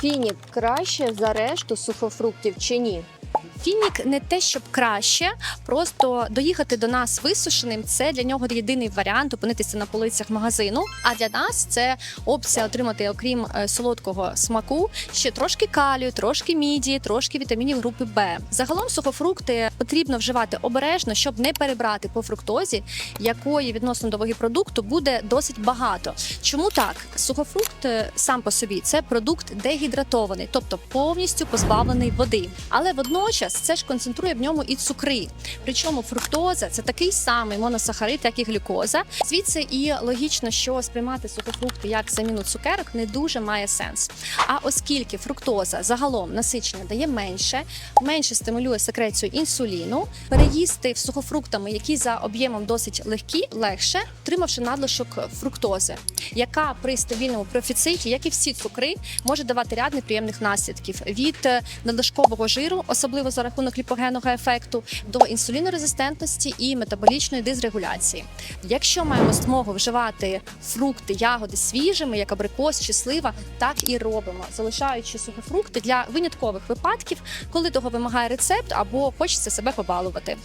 Фінік краще за решту сухофруктів чи ні? Фінік не те, щоб краще, просто доїхати до нас висушеним це для нього єдиний варіант опинитися на полицях магазину. А для нас це опція отримати, окрім е, солодкого смаку, ще трошки калію, трошки міді, трошки вітамінів групи Б. Загалом сухофрукти потрібно вживати обережно, щоб не перебрати по фруктозі, якої відносно до ваги продукту буде досить багато. Чому так? Сухофрукт е, сам по собі це продукт дегідратований, тобто повністю позбавлений води. Але водночас це ж концентрує в ньому і цукри. Причому фруктоза це такий самий моносахарид, як і глюкоза. Звідси і логічно, що сприймати сухофрукти як заміну цукерок не дуже має сенс. А оскільки фруктоза загалом насичення дає менше, менше стимулює секрецію інсуліну, переїсти сухофруктами, які за об'ємом досить легкі, легше, отримавши надлишок фруктози, яка при стабільному профіциті, як і всі цукри, може давати ряд неприємних наслідків від надлишкового жиру, особливо за рахунок ліпогенного ефекту, до інсулінорезистентності і метаболічної дисрегуляції. Якщо маємо змогу вживати фрукти, ягоди свіжими, як абрикос чи слива, так і робимо, залишаючи сухофрукти для виняткових випадків, коли того вимагає рецепт або хочеться себе побалувати.